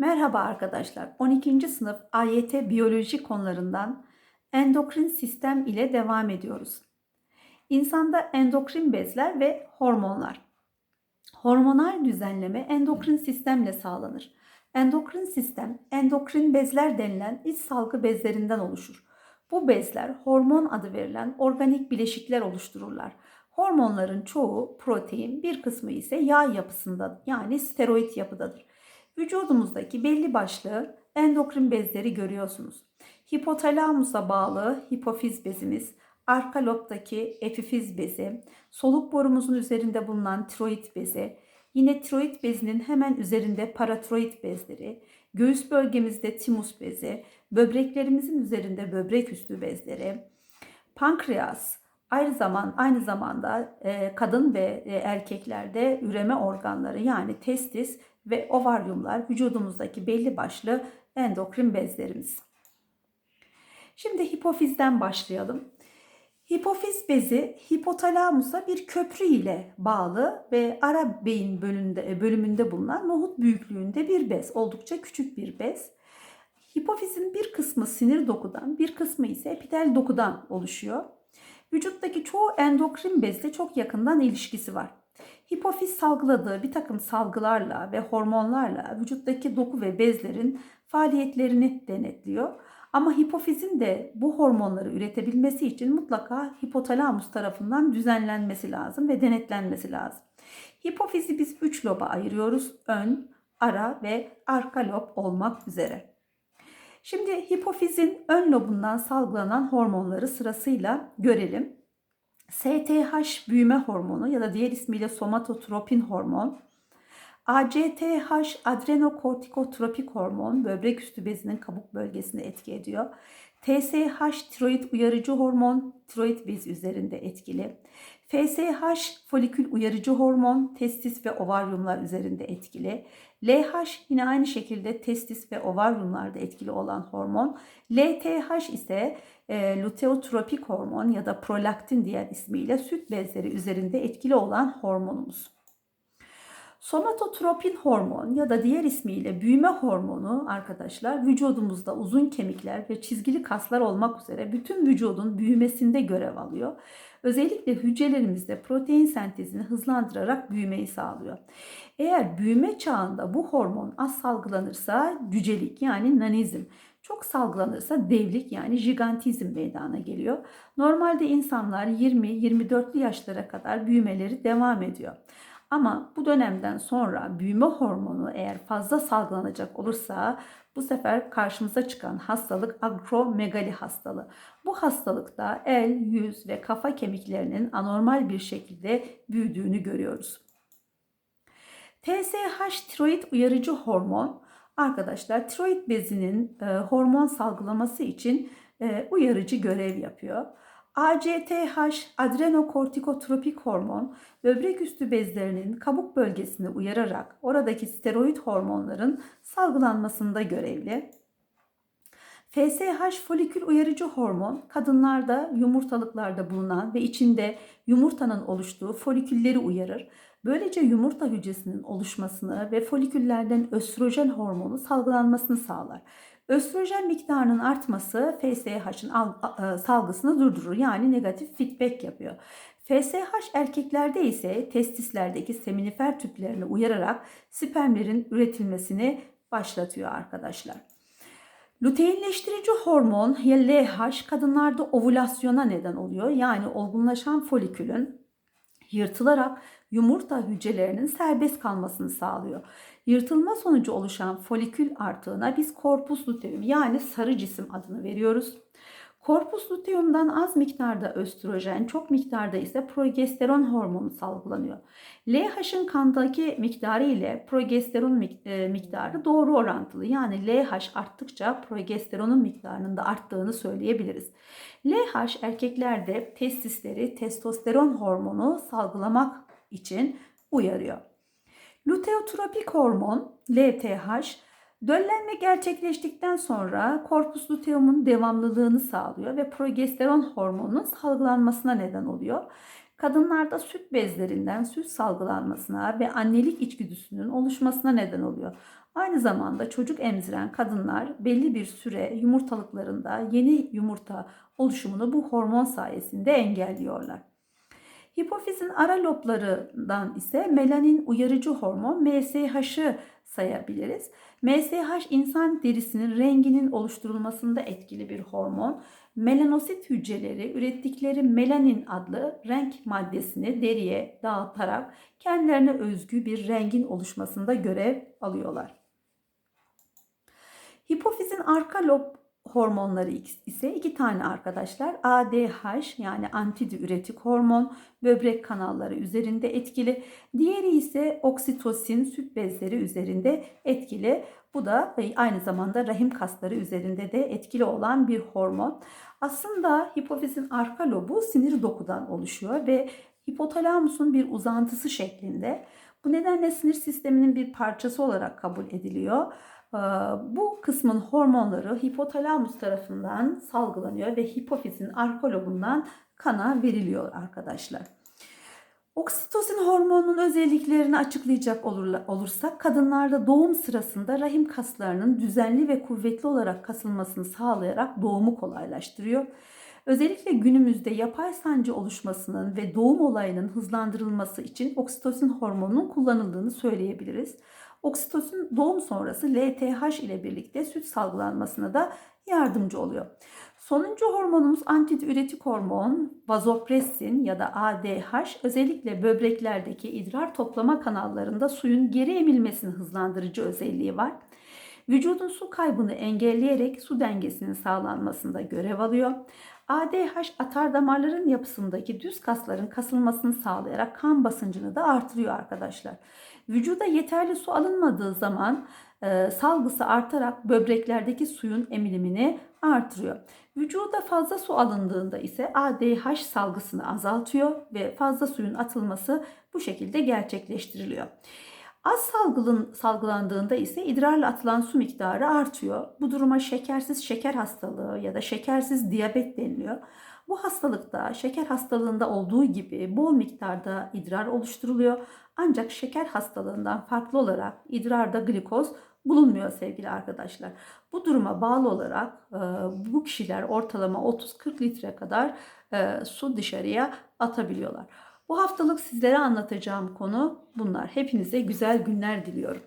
Merhaba arkadaşlar. 12. sınıf AYT biyoloji konularından endokrin sistem ile devam ediyoruz. İnsanda endokrin bezler ve hormonlar. Hormonal düzenleme endokrin sistemle sağlanır. Endokrin sistem, endokrin bezler denilen iç salgı bezlerinden oluşur. Bu bezler hormon adı verilen organik bileşikler oluştururlar. Hormonların çoğu protein, bir kısmı ise yağ yapısında yani steroid yapıdadır. Vücudumuzdaki belli başlı endokrin bezleri görüyorsunuz. Hipotalamusa bağlı hipofiz bezimiz, arka lobdaki epifiz bezi, soluk borumuzun üzerinde bulunan tiroid bezi, yine tiroid bezinin hemen üzerinde paratiroid bezleri, göğüs bölgemizde timus bezi, böbreklerimizin üzerinde böbrek üstü bezleri, pankreas, Aynı zaman aynı zamanda e, kadın ve e, erkeklerde üreme organları yani testis ve ovaryumlar vücudumuzdaki belli başlı endokrin bezlerimiz. Şimdi hipofizden başlayalım. Hipofiz bezi hipotalamusa bir köprü ile bağlı ve ara beyin bölümünde, bölümünde bulunan nohut büyüklüğünde bir bez. Oldukça küçük bir bez. Hipofizin bir kısmı sinir dokudan, bir kısmı ise epitel dokudan oluşuyor. Vücuttaki çoğu endokrin bezle çok yakından ilişkisi var. Hipofiz salgıladığı bir takım salgılarla ve hormonlarla vücuttaki doku ve bezlerin faaliyetlerini denetliyor. Ama hipofizin de bu hormonları üretebilmesi için mutlaka hipotalamus tarafından düzenlenmesi lazım ve denetlenmesi lazım. Hipofizi biz 3 loba ayırıyoruz. Ön, ara ve arka lob olmak üzere. Şimdi hipofizin ön lobundan salgılanan hormonları sırasıyla görelim. STH büyüme hormonu ya da diğer ismiyle somatotropin hormon, ACTH adrenokortikotropik hormon böbrek üstü bezinin kabuk bölgesinde etki ediyor. TSH tiroid uyarıcı hormon tiroid bez üzerinde etkili. FSH folikül uyarıcı hormon testis ve ovaryumlar üzerinde etkili. LH yine aynı şekilde testis ve ovaryumlarda etkili olan hormon. LTH ise e, luteotropik hormon ya da prolaktin diğer ismiyle süt bezleri üzerinde etkili olan hormonumuz. Somatotropin hormon ya da diğer ismiyle büyüme hormonu arkadaşlar vücudumuzda uzun kemikler ve çizgili kaslar olmak üzere bütün vücudun büyümesinde görev alıyor. Özellikle hücrelerimizde protein sentezini hızlandırarak büyümeyi sağlıyor. Eğer büyüme çağında bu hormon az salgılanırsa cücelik yani nanizm, çok salgılanırsa devlik yani jigantizm meydana geliyor. Normalde insanlar 20-24'lü yaşlara kadar büyümeleri devam ediyor. Ama bu dönemden sonra büyüme hormonu eğer fazla salgılanacak olursa bu sefer karşımıza çıkan hastalık akromegali hastalığı. Bu hastalıkta el, yüz ve kafa kemiklerinin anormal bir şekilde büyüdüğünü görüyoruz. TSH tiroid uyarıcı hormon arkadaşlar tiroid bezinin e, hormon salgılaması için e, uyarıcı görev yapıyor. ACTH adrenokortikotropik hormon böbrek üstü bezlerinin kabuk bölgesini uyararak oradaki steroid hormonların salgılanmasında görevli. FSH folikül uyarıcı hormon kadınlarda yumurtalıklarda bulunan ve içinde yumurtanın oluştuğu folikülleri uyarır. Böylece yumurta hücresinin oluşmasını ve foliküllerden östrojen hormonu salgılanmasını sağlar. Östrojen miktarının artması FSH'ın e, salgısını durdurur. Yani negatif feedback yapıyor. FSH erkeklerde ise testislerdeki seminifer tüplerini uyararak spermlerin üretilmesini başlatıyor arkadaşlar. Luteinleştirici hormon ya LH kadınlarda ovülasyona neden oluyor. Yani olgunlaşan folikülün yırtılarak yumurta hücrelerinin serbest kalmasını sağlıyor. Yırtılma sonucu oluşan folikül artığına biz korpus luteum yani sarı cisim adını veriyoruz. Korpus luteum'dan az miktarda östrojen, çok miktarda ise progesteron hormonu salgılanıyor. LH'ın kandaki miktarı ile progesteron e, miktarı doğru orantılı. Yani LH arttıkça progesteronun miktarının da arttığını söyleyebiliriz. LH erkeklerde testisleri testosteron hormonu salgılamak için uyarıyor. Luteotropik hormon LTH döllenme gerçekleştikten sonra korpus luteumun devamlılığını sağlıyor ve progesteron hormonunun salgılanmasına neden oluyor. Kadınlarda süt bezlerinden süt salgılanmasına ve annelik içgüdüsünün oluşmasına neden oluyor. Aynı zamanda çocuk emziren kadınlar belli bir süre yumurtalıklarında yeni yumurta oluşumunu bu hormon sayesinde engelliyorlar. Hipofizin ara loblarından ise melanin uyarıcı hormon MSH'ı sayabiliriz. MSH insan derisinin renginin oluşturulmasında etkili bir hormon. Melanosit hücreleri ürettikleri melanin adlı renk maddesini deriye dağıtarak kendilerine özgü bir rengin oluşmasında görev alıyorlar. Hipofizin arka lob hormonları ise iki tane arkadaşlar. ADH yani antidiüretik hormon böbrek kanalları üzerinde etkili. Diğeri ise oksitosin süt bezleri üzerinde etkili. Bu da aynı zamanda rahim kasları üzerinde de etkili olan bir hormon. Aslında hipofizin arka lobu sinir dokudan oluşuyor ve hipotalamusun bir uzantısı şeklinde. Bu nedenle sinir sisteminin bir parçası olarak kabul ediliyor. Ee, bu kısmın hormonları hipotalamus tarafından salgılanıyor ve hipofizin arka lobundan kana veriliyor arkadaşlar. Oksitosin hormonunun özelliklerini açıklayacak olursak kadınlarda doğum sırasında rahim kaslarının düzenli ve kuvvetli olarak kasılmasını sağlayarak doğumu kolaylaştırıyor. Özellikle günümüzde yapay sancı oluşmasının ve doğum olayının hızlandırılması için oksitosin hormonunun kullanıldığını söyleyebiliriz. Oksitosin doğum sonrası LTH ile birlikte süt salgılanmasına da yardımcı oluyor. Sonuncu hormonumuz antidiüretik hormon, vazopressin ya da ADH özellikle böbreklerdeki idrar toplama kanallarında suyun geri emilmesini hızlandırıcı özelliği var. Vücudun su kaybını engelleyerek su dengesinin sağlanmasında görev alıyor. ADH atar damarların yapısındaki düz kasların kasılmasını sağlayarak kan basıncını da artırıyor arkadaşlar. Vücuda yeterli su alınmadığı zaman e, salgısı artarak böbreklerdeki suyun emilimini artırıyor. Vücuda fazla su alındığında ise ADH salgısını azaltıyor ve fazla suyun atılması bu şekilde gerçekleştiriliyor. Az salgılın, salgılandığında ise idrarla atılan su miktarı artıyor. Bu duruma şekersiz şeker hastalığı ya da şekersiz diyabet deniliyor. Bu hastalıkta şeker hastalığında olduğu gibi bol miktarda idrar oluşturuluyor. Ancak şeker hastalığından farklı olarak idrarda glikoz bulunmuyor sevgili arkadaşlar. Bu duruma bağlı olarak e, bu kişiler ortalama 30-40 litre kadar e, su dışarıya atabiliyorlar. Bu haftalık sizlere anlatacağım konu bunlar. Hepinize güzel günler diliyorum.